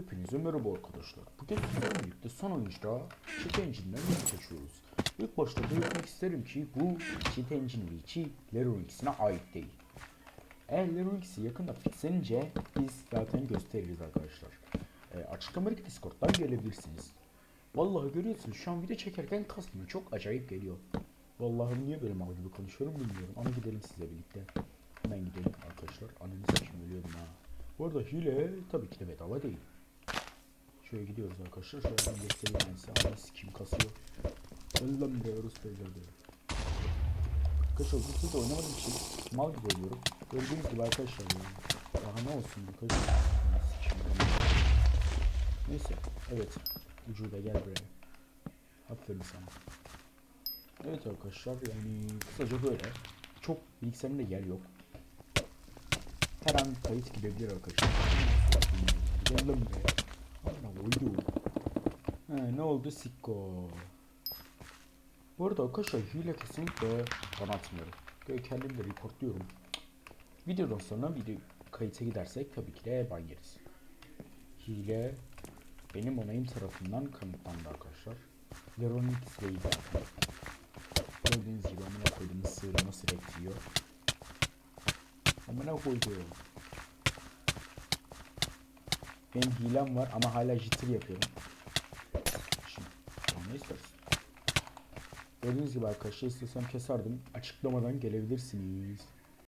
Hepinize merhaba arkadaşlar. Bugün sizlerle birlikte son oyuncuda Cheat Engine'den link açıyoruz. İlk başta belirtmek isterim ki bu Cheat Engine linki Leronix'ine ait değil. Eğer Leronix'i yakında fixlenince biz zaten gösteririz arkadaşlar. E, açıklamadaki Discord'dan gelebilirsiniz. Vallahi görüyorsunuz şu an video çekerken kasmıyor. Çok acayip geliyor. Vallahi niye böyle mal gibi konuşuyorum bilmiyorum ama gidelim size birlikte. Hemen gidelim arkadaşlar. Ananı saçım ölüyorum ha. Bu arada hile tabii ki de bedava değil. Şöyle gidiyoruz arkadaşlar. Şöyle ben göstereyim ben size. Ama kim kasıyor. Öl lan be Rus beyler Arkadaşlar bu sırada oynamadığım için mal gibi oynuyorum. Gördüğünüz gibi arkadaşlar ya. Daha ne olsun. Sikim ben. Neyse. Evet. Ucube gel buraya. Aferin sana. Evet arkadaşlar yani kısaca böyle. Çok bilgisayarımda yer yok. Her an kayıt gidebilir arkadaşlar. Gel lan oydu. He ne oldu sikko. Bu arada arkadaşlar hile kesinlikle bana atmıyorum. Böyle kendim de reportluyorum. Videodan sonra video kayıta gidersek tabii ki de ban yeriz. Hile benim onayım tarafından kanıtlandı arkadaşlar. Veronik Slade Gördüğünüz gibi amına koyduğum sığır nasıl bekliyor. Amına koyduğum. Benim hilem var ama hala jitter yapıyorum. Şimdi ne istersin? Gördüğünüz gibi arkadaşlar istesem keserdim. Açıklamadan gelebilirsiniz.